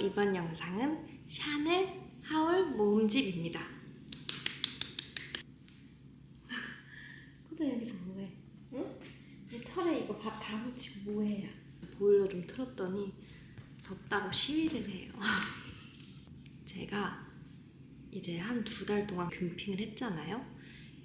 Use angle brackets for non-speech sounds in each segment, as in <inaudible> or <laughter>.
이번 영상은 샤넬 하울 모음집입니다. <laughs> 코도 여기서 뭐해? 응? 이 털에 이거 밥 다 묻히고 뭐해요? 보일러 좀 틀었더니 덥다고 시위를 해요. <laughs> 제가 이제 한 두 달 동안 금핑을 했잖아요.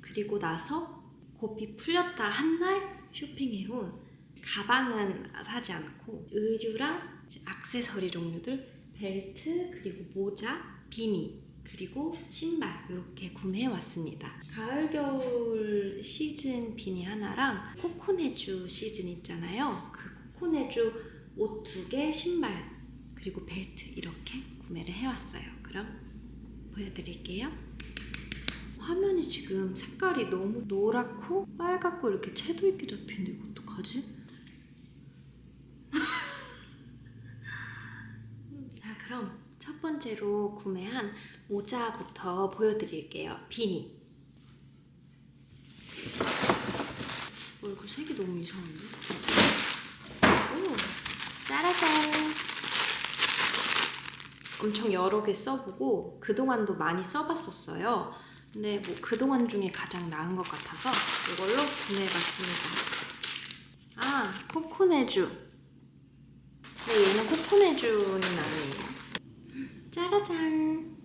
그리고 나서 고삐 풀렸다 한 날 쇼핑해온 가방은 사지 않고 의류랑 이제 액세서리 종류들 벨트 그리고 모자 비니 그리고 신발 이렇게 구매해 왔습니다. 가을 겨울 시즌 비니 하나랑 코코네주 시즌 있잖아요. 그 코코네주 옷 두 개, 신발 그리고 벨트 이렇게 구매를 해 왔어요. 그럼 보여드릴게요. 화면이 지금 색깔이 너무 노랗고 빨갛고 이렇게 채도 있게 이거 어떡하지? 자 그럼 첫 번째로 구매한 모자부터 보여드릴게요. 비니. 얼굴 색이 너무 이상한데? 오, 짜라잔. 엄청 여러 개 써보고 그동안도 많이 써봤었어요. 근데 뭐 그동안 중에 가장 나은 것 같아서 이걸로 구매해봤습니다. 아, 코코네주. 근데 얘는 코코네주는 아니에요. 짜라잔.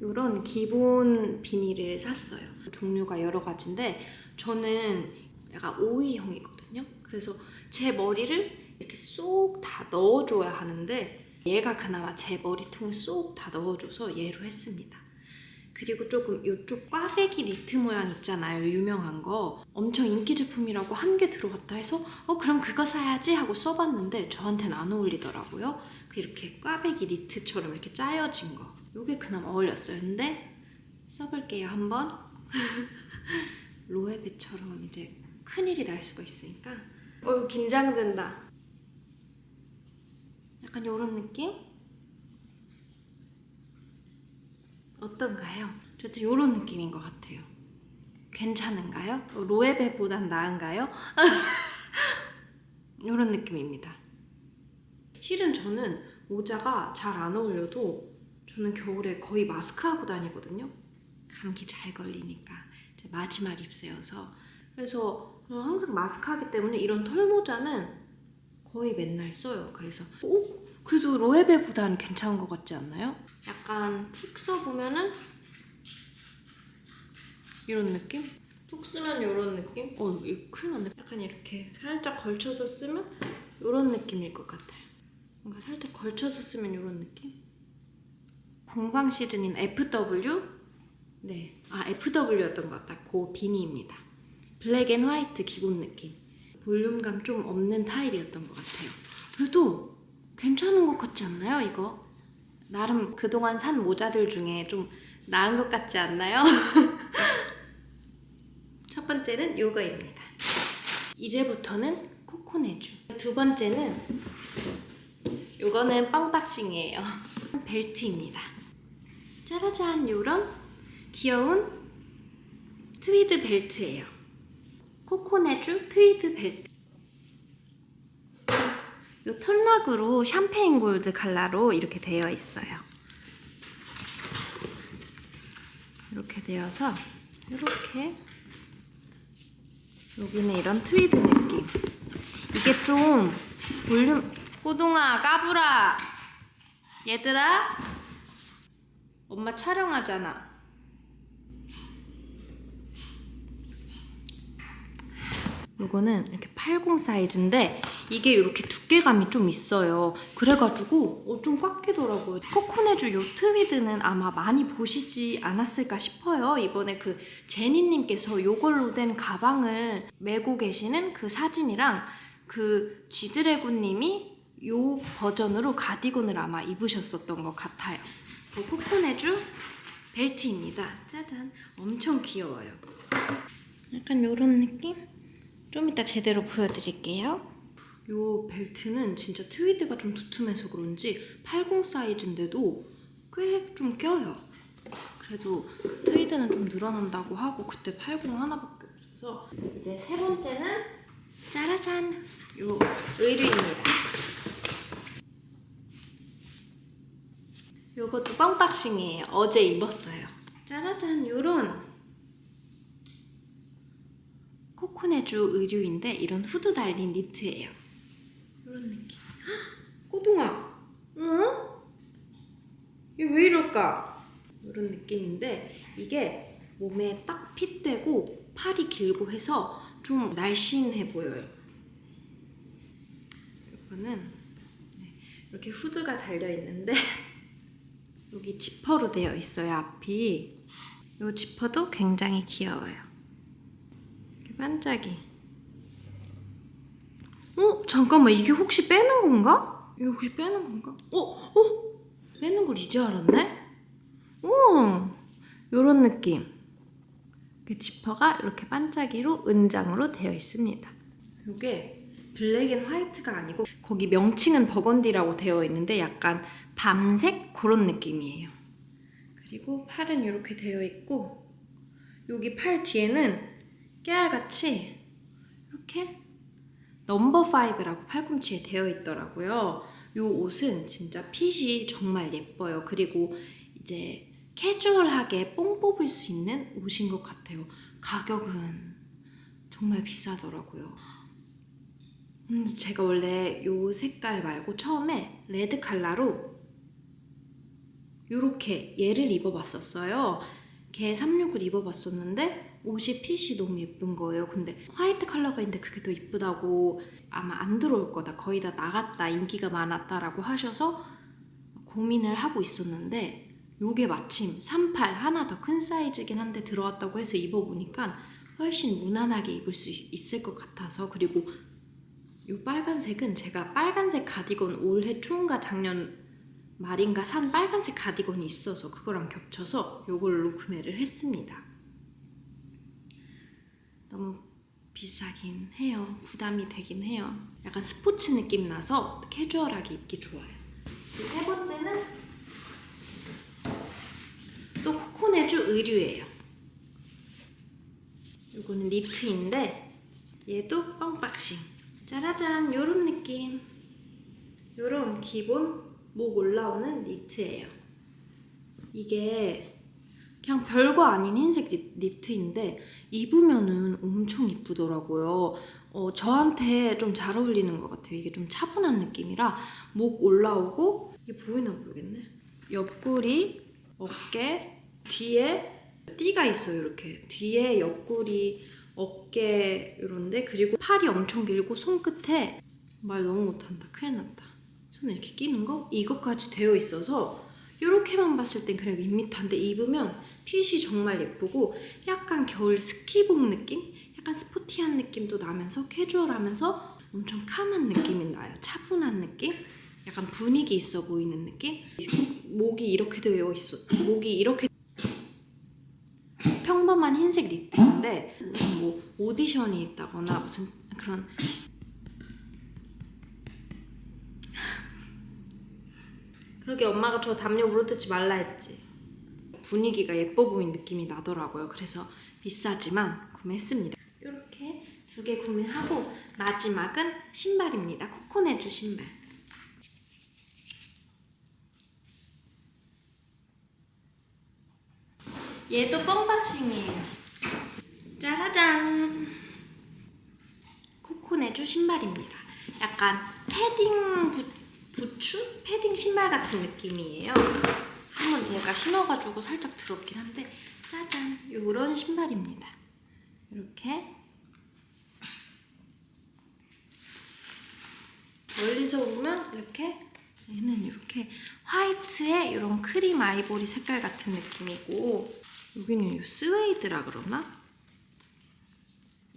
요런 기본 비닐을 샀어요. 종류가 여러 가지인데 저는 약간 오이형이거든요. 그래서 제 머리를 이렇게 쏙 다 넣어줘야 하는데 얘가 그나마 제 머리통을 쏙 다 넣어줘서 얘로 했습니다. 그리고 조금 이쪽 꽈배기 니트 모양 있잖아요. 유명한 거. 엄청 인기 제품이라고 한 개 들어갔다 해서 어 그럼 그거 사야지 하고 써봤는데 저한테는 안 어울리더라고요. 그 이렇게 꽈배기 니트처럼 이렇게 짜여진 거. 요게 그나마 어울렸어요. 근데 써볼게요 한번. <laughs> 로에베처럼 이제 큰일이 날 수가 있으니까 어 긴장된다. 약간 이런 느낌? 어떤가요? 저도 이런 느낌인 것 같아요. 괜찮은가요? 어, 로에베보단 나은가요? <laughs> 이런 느낌입니다. 실은 저는 모자가 잘 안 어울려도 저는 겨울에 거의 마스크하고 다니거든요. 감기 잘 걸리니까 제 마지막 입새여서 그래서 항상 마스크하기 때문에 이런 털 모자는 거의 맨날 써요. 그래서 오 그래도 로에베보다는 괜찮은 것 같지 않나요? 약간 푹 써보면은 이런 느낌? 푹 쓰면 이런 느낌? 어 이거 큰일 났네. 약간 이렇게 살짝 걸쳐서 쓰면 이런 느낌일 것 같아요. 뭔가 살짝 걸쳐서 쓰면 이런 느낌? 공방 시즌인 FW? 네, 아 FW였던 것 같다. 고 비니입니다. 블랙 앤 화이트 기본 느낌. 볼륨감 좀 없는 타입이었던 것 같아요. 그래도 괜찮은 것 같지 않나요, 이거? 나름 그동안 산 모자들 중에 좀 나은 것 같지 않나요? <laughs> 첫 번째는 요거입니다. 이제부터는 코코네주. 두 번째는 요거는 빵박싱이에요. <laughs> 벨트입니다. 짜라잔 요런 귀여운 트위드 벨트예요. 코코네주 트위드 벨트. 요 털락으로 샴페인 골드 컬러로 이렇게 되어 있어요. 이렇게 되어서 이렇게 여기는 이런 트위드 느낌. 이게 좀 볼륨 꼬동아 까불아 얘들아 엄마 촬영하잖아. 이거는 이렇게 80 사이즈인데 이게 이렇게 두께감이 좀 있어요. 그래가지고 어, 좀꽉 끼더라고요. 코코네주 요 트위드는 아마 많이 보시지 않았을까 싶어요. 이번에 그 제니님께서 요걸로 된 가방을 메고 계시는 그 사진이랑 그 쥐드래곤님이 요 버전으로 가디건을 아마 입으셨었던 것 같아요. 그 코코네주 벨트입니다. 짜잔. 엄청 귀여워요. 약간 요런 느낌? 좀 이따 제대로 보여드릴게요. 요 벨트는 진짜 트위드가 좀 두툼해서 그런지 80 사이즈인데도 꽤 좀 껴요. 그래도 트위드는 좀 늘어난다고 하고 그때 80 하나밖에 없어서 이제 세 번째는 짜라잔 요 의류입니다. 요것도 뻥박싱이에요. 어제 입었어요. 짜라잔 요런 코코네주 의류인데 이런 후드 달린 니트예요. 이런 느낌. 헉, 꼬동아, 응? 얘왜 이럴까? 이런 느낌인데 이게 몸에 딱 핏되고 팔이 길고 해서 좀 날씬해 보여요. 이거는 네, 이렇게 후드가 달려 있는데 <laughs> 여기 지퍼로 되어 있어요 앞이. 이 지퍼도 굉장히 귀여워요. 이렇게 반짝이. 어? 잠깐만 이게 혹시 빼는 건가? 이거 혹시 빼는 건가? 어? 어? 빼는 걸 이제 알았네? 오! 요런 느낌. 그 지퍼가 이렇게 반짝이로 은장으로 되어 있습니다. 이게 블랙 앤 화이트가 아니고 거기 명칭은 버건디라고 되어 있는데 약간 밤색 그런 느낌이에요. 그리고 팔은 이렇게 되어 있고 여기 팔 뒤에는 깨알같이 이렇게 넘버 5라고 팔꿈치에 되어 있더라고요. 이 옷은 진짜 핏이 정말 예뻐요. 그리고 이제 캐주얼하게 뽕 뽑을 수 있는 옷인 것 같아요. 가격은 정말 비싸더라고요. 음, 제가 원래 이 색깔 말고 처음에 레드 칼라로 이렇게 얘를 입어봤었어요. 걔 36을 입어봤었는데 옷이 핏이 너무 예쁜 거예요. 근데 화이트 컬러가 있는데 그게 더 이쁘다고 아마 안 들어올 거다. 거의 다 나갔다. 인기가 많았다라고 하셔서 고민을 하고 있었는데 요게 마침 38 하나 더 큰 사이즈긴 한데 들어왔다고 해서 입어보니까 훨씬 무난하게 입을 수 있- 있을 것 같아서 그리고 요 빨간색은 제가 빨간색 가디건 올해 초인가 작년 말인가 산 빨간색 가디건이 있어서 그거랑 겹쳐서 요걸로 구매를 했습니다. 너무 비싸긴 해요. 부담이 되긴 해요. 약간 스포츠 느낌 나서 캐주얼하게 입기 좋아요. 세 번째는 또 코코네주 의류예요. 이거는 니트인데 얘도 뻥박싱. 짜라잔 요런 느낌. 요런 기본 목 올라오는 니트예요. 이게 그냥 별거 아닌 흰색 니- 니트인데 입으면은 엄청 이쁘더라고요. 어, 저한테 좀 잘 어울리는 것 같아요. 이게 좀 차분한 느낌이라 목 올라오고 이게 보이나 모르겠네. 옆구리, 어깨, 뒤에 띠가 있어요. 이렇게 뒤에 옆구리, 어깨 이런데 그리고 팔이 엄청 길고 손끝에 말 너무 못한다. 큰일 났다. 손에 이렇게 끼는 거 이것까지 되어 있어서 이렇게만 봤을 땐 그냥 밋밋한데 입으면 핏이 정말 예쁘고 약간 겨울 스키복 느낌? 약간 스포티한 느낌도 나면서 캐주얼하면서 엄청 캄한 느낌이 나요. 차분한 느낌? 약간 분위기 있어 보이는 느낌? 목이 이렇게 되어 있어. 목이 이렇게 평범한 흰색 니트인데 뭐 오디션이 있다거나 무슨 그런 그러게 엄마가 저 담요 물어뜯지 말라 했지. 분위기가 예뻐 보이는 느낌이 나더라고요. 그래서 비싸지만 구매했습니다. 이렇게 두 개 구매하고 마지막은 신발입니다. 코코네주 신발. 얘도 뻥박싱이에요. 짜라잔. 코코네주 신발입니다. 약간 패딩 부, 부츠? 패딩 신발 같은 느낌이에요. 한번 제가 신어가지고 살짝 더럽긴 한데 짜잔 요런 신발입니다. 이렇게 멀리서 보면 이렇게 얘는 이렇게 화이트에 이런 크림 아이보리 색깔 같은 느낌이고 여기는 요 스웨이드라 그러나?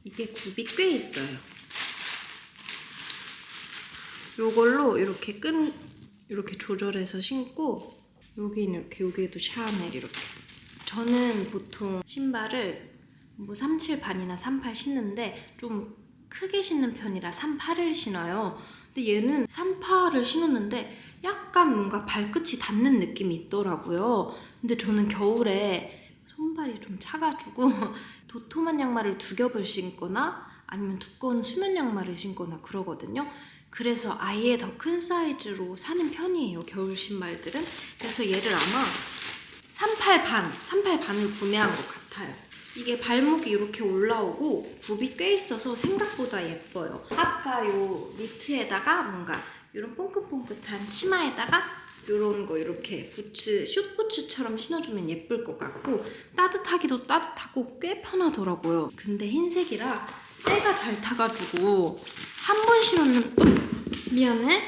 이게 굽이 꽤 있어요. 요걸로 이렇게 끈 이렇게 조절해서 신고 여기는 이렇게 여기에도 샤넬 이렇게 저는 보통 신발을 뭐 37 반이나 38 신는데 좀 크게 신는 편이라 38을 신어요 근데 얘는 38을 신었는데 약간 뭔가 발끝이 닿는 느낌이 있더라고요. 근데 저는 겨울에 손발이 좀 차가지고 <laughs> 도톰한 양말을 두 겹을 신거나 아니면 두꺼운 수면 양말을 신거나 그러거든요. 그래서 아예 더 큰 사이즈로 사는 편이에요. 겨울 신발들은. 그래서 얘를 아마 38 반, 38 반을 구매한 것 같아요. 이게 발목이 이렇게 올라오고 굽이 꽤 있어서 생각보다 예뻐요. 아까 요 니트에다가 뭔가 이런 뽕긋뽕긋한 치마에다가 이런 거 이렇게 부츠, 숏부츠처럼 신어주면 예쁠 것 같고 따뜻하기도 따뜻하고 꽤 편하더라고요. 근데 흰색이라 때가 잘 타가지고 한 번 신었는 어, 미안해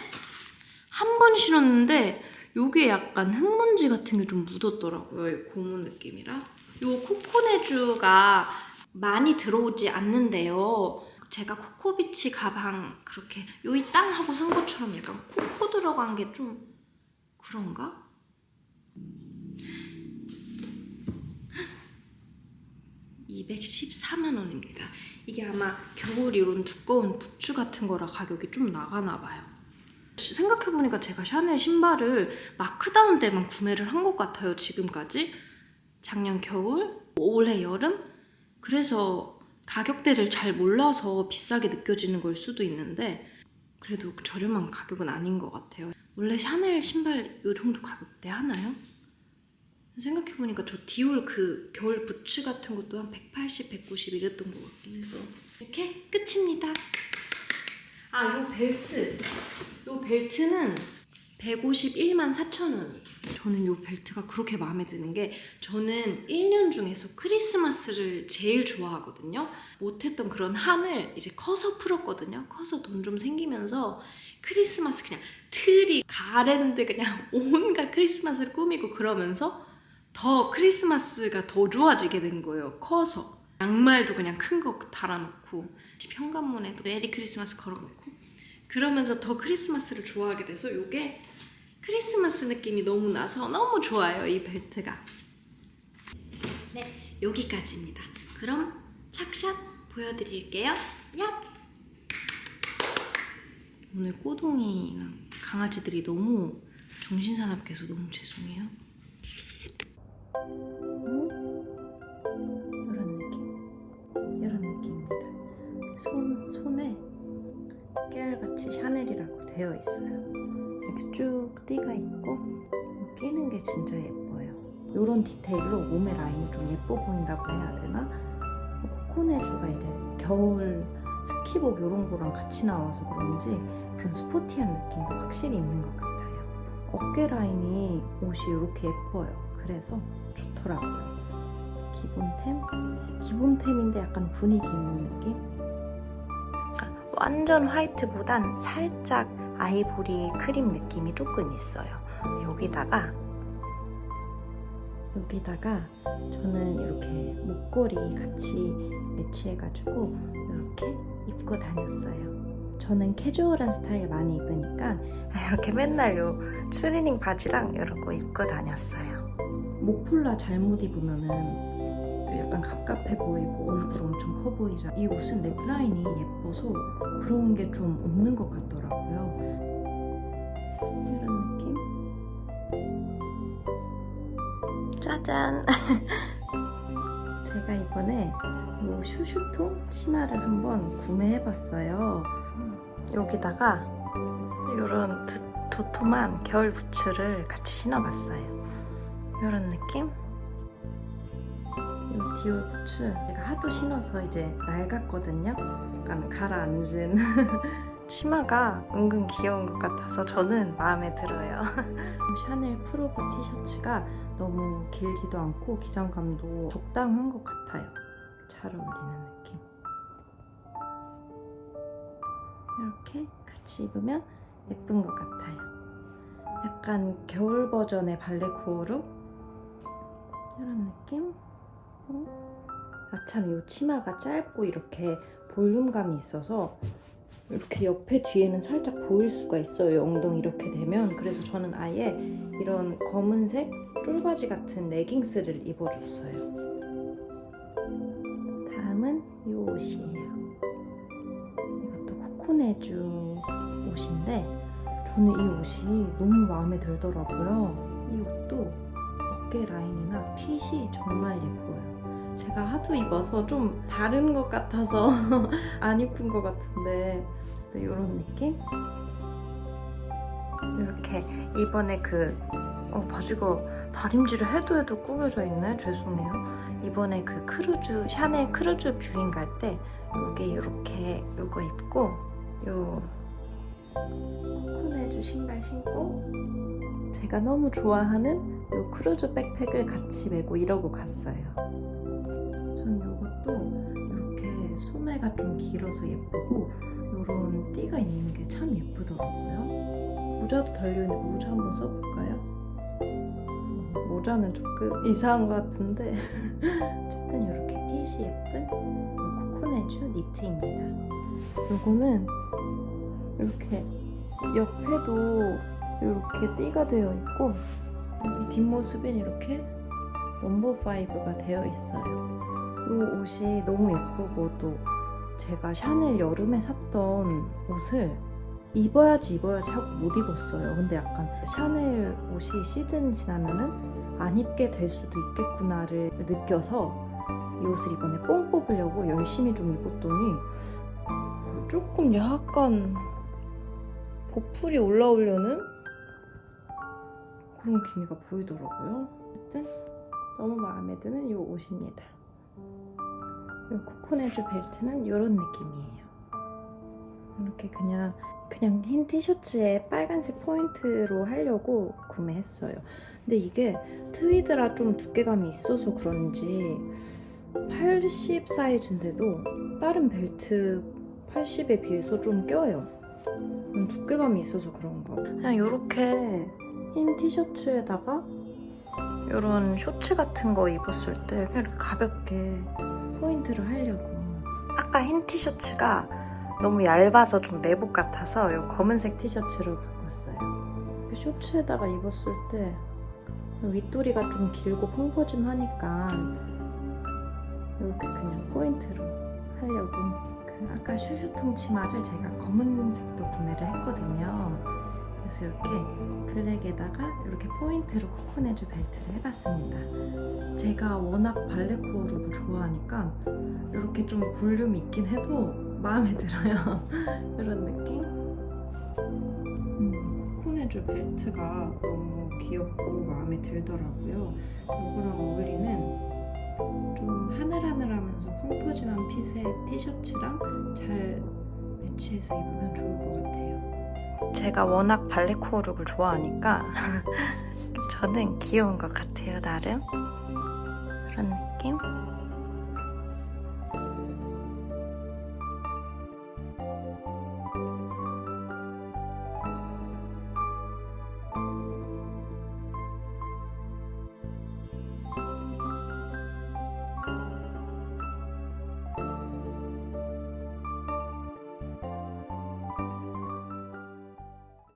한 번 신었는데 요게 약간 흙먼지 같은 게 좀 묻었더라고요. 이 고무 느낌이라. 요 코코네주가 많이 들어오지 않는데요. 제가 코코비치 가방 그렇게 요이 땅 하고 산 것처럼 약간 코코 들어간 게좀 그런가? (214만 원입니다) 이게 아마 겨울 이런 두꺼운 부츠 같은 거라 가격이 좀 나가나 봐요. 생각해보니까 제가 샤넬 신발을 마크다운 때만 구매를 한 것 같아요 지금까지. 작년 겨울, 올해 여름? 그래서 가격대를 잘 몰라서 비싸게 느껴지는 걸 수도 있는데 그래도 저렴한 가격은 아닌 것 같아요 원래 샤넬 신발 요 정도 가격대 하나요? 생각해보니까 저 디올 그 겨울 부츠 같은 것도 한 180, 190 이랬던 것 같긴 해서 이렇게 끝입니다 아, 요 벨트. 요 벨트는 151만 4천 원이에요. 저는 요 벨트가 그렇게 마음에 드는 게 저는 1년 중에서 크리스마스를 제일 좋아하거든요. 못했던 그런 한을 이제 커서 풀었거든요. 커서 돈 좀 생기면서 크리스마스 그냥 트리, 가랜드 그냥 <laughs> 온갖 크리스마스를 꾸미고 그러면서 더 크리스마스가 더 좋아지게 된 거예요. 커서. 양말도 그냥 큰 거 달아놓고 집 현관문에도 메리 크리스마스 걸어놓고 그러면서 더 크리스마스를 좋아하게 돼서 이게 크리스마스 느낌이 너무 나서 너무 좋아요 이 벨트가 네 여기까지입니다 그럼 착샷 보여드릴게요 얍 오늘 꼬동이랑 강아지들이 너무 정신사납게 해서 너무 죄송해요 이런 느낌 이런 느낌입니다 손, 손에 깨알같이 샤넬이라고 되어 있어요. 이렇게 쭉 띠가 있고 끼는 게 진짜 예뻐요. 이런 디테일로 몸의 라인이 좀 예뻐 보인다고 해야 되나? 코코네주가 이제 겨울 스키복 이런 거랑 같이 나와서 그런지 그런 스포티한 느낌도 확실히 있는 것 같아요. 어깨 라인이 옷이 이렇게 예뻐요. 그래서 좋더라고요. 기본템? 기본템인데 약간 분위기 있는 느낌? 완전 화이트보단 살짝 아이보리 크림 느낌이 조금 있어요. 여기다가 여기다가 저는 이렇게 목걸이 같이 매치해가지고 이렇게 입고 다녔어요. 저는 캐주얼한 스타일 많이 입으니까 이렇게 맨날 요 추리닝 바지랑 이러고 입고 다녔어요. 목폴라 잘못 입으면은 약간 갑갑해 보이고 얼굴 엄청 커 보이죠. 이 옷은 넥라인이 예뻐서 그런 게 좀 없는 것 같더라고요. 이런 느낌? 짜잔! <laughs> 제가 이번에 이 슈슈통 치마를 한번 구매해봤어요. 여기다가 이런 도톰한 겨울 부츠를 같이 신어봤어요. 이런 느낌? 이 디올 부츠 제가 하도 신어서 이제 낡았거든요. 약간 가라앉은 <laughs> 치마가 은근 귀여운 것 같아서 저는 마음에 들어요. <laughs> 샤넬 프로버 티셔츠가 너무 길지도 않고 기장감도 적당한 것 같아요. 잘 어울리는 느낌. 이렇게 같이 입으면 예쁜 것 같아요. 약간 겨울 버전의 발레 코어룩 이런 느낌? 아참 이 치마가 짧고 이렇게 볼륨감이 있어서 이렇게 옆에 뒤에는 살짝 보일 수가 있어요 엉덩이 이렇게 되면 그래서 저는 아예 이런 검은색 쫄바지 같은 레깅스를 입어줬어요 코코네주 옷인데 저는 이 옷이 너무 마음에 들더라고요. 이 옷도 어깨 라인이나 핏이 정말 예뻐요. 제가 하도 입어서 좀 다른 것 같아서 <laughs> 안 입은 것 같은데 이런 느낌? 이렇게 이번에 그 어, 바지가 다림질을 해도 해도 구겨져 있네. 죄송해요. 이번에 그 크루즈 샤넬 크루즈 뷰잉 갈 때 요게 이렇게 요거 입고 요 코코네주 신발 신고 제가 너무 좋아하는 요 크루즈 백팩을 같이 메고 이러고 갔어요. 전 요것도 이렇게 소매가 좀 길어서 예쁘고 요런 띠가 있는 게 참 예쁘더라고요. 모자도 달려있는데 모자 한번 써볼까요? 음, 모자는 조금 이상한 것 같은데 <laughs> 어쨌든 이렇게 핏이 예쁜 코코네주 니트입니다. 요거는 이렇게 옆에도 이렇게 띠가 되어 있고 뒷모습엔 이렇게 넘버 5가 되어 있어요. 이 옷이 너무 예쁘고 또 제가 샤넬 여름에 샀던 옷을 입어야지 입어야지 하고 못 입었어요. 근데 약간 샤넬 옷이 시즌 지나면은 안 입게 될 수도 있겠구나를 느껴서 이 옷을 이번에 뽕 뽑으려고 열심히 좀 입었더니 조금 약간 보풀이 올라오려는 그런 기미가 보이더라고요. 어쨌든 너무 마음에 드는 이 옷입니다. 이 코코네주 벨트는 이런 느낌이에요. 이렇게 그냥 그냥 흰 티셔츠에 빨간색 포인트로 하려고 구매했어요. 근데 이게 트위드라 좀 두께감이 있어서 그런지 80 사이즈인데도 다른 벨트 80에 비해서 좀 껴요. 음, 두께감이 있어서 그런가. 그냥 이렇게 흰 티셔츠에다가 이런 쇼츠 같은 거 입었을 때 그냥 이렇게 가볍게 포인트를 하려고. 아까 흰 티셔츠가 너무 얇아서 좀 내복 같아서 이 검은색 티셔츠로 바꿨어요. 이 쇼츠에다가 입었을 때 윗도리가 좀 길고 펑퍼짐하니까 이렇게 그냥 포인트로 하려고 그 아까 슈슈통 치마를 제가 검은색도 구매를 했거든요. 그래서 이렇게 블랙에다가 이렇게 포인트로 코코네즈 벨트를 해봤습니다. 제가 워낙 발레 코어 룩을 좋아하니까 이렇게 좀 볼륨 있긴 해도 마음에 들어요. <laughs> 이런 느낌? 음, 코코네즈 벨트가 너무 귀엽고 마음에 들더라고요. 이거랑 어울리는 좀 하늘하늘 그래서 펑퍼짐한 핏의 티셔츠랑 잘 매치해서 입으면 좋을 것 같아요. 제가 워낙 발레코어 룩을 좋아하니까 <laughs> 저는 귀여운 것 같아요, 나름. 그런 느낌?